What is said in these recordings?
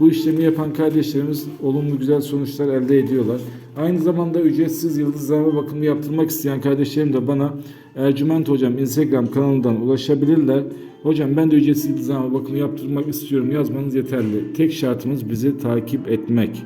Bu işlemi yapan kardeşlerimiz olumlu güzel sonuçlar elde ediyorlar. Aynı zamanda ücretsiz yıldızlama bakımı yaptırmak isteyen kardeşlerim de bana Ercüment Hocam Instagram kanalından ulaşabilirler. Hocam ben de ücretsiz yıldızlama bakımı yaptırmak istiyorum yazmanız yeterli. Tek şartımız bizi takip etmek.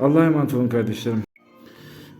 Allah'a emanet olun kardeşlerim.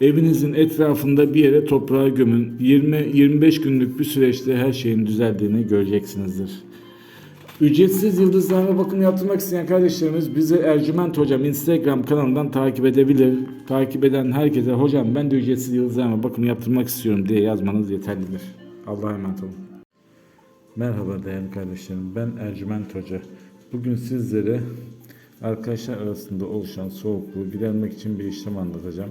Evinizin etrafında bir yere toprağa gömün. 20-25 günlük bir süreçte her şeyin düzeldiğini göreceksinizdir. Ücretsiz yıldızlarına bakım yaptırmak isteyen kardeşlerimiz bizi Ercüment Hocam Instagram kanalından takip edebilir. Takip eden herkese hocam ben de ücretsiz yıldızlarına bakım yaptırmak istiyorum diye yazmanız yeterlidir. Allah'a emanet olun. Merhaba değerli kardeşlerim ben Ercüment Hoca. Bugün sizlere arkadaşlar arasında oluşan soğukluğu gidermek için bir işlem anlatacağım.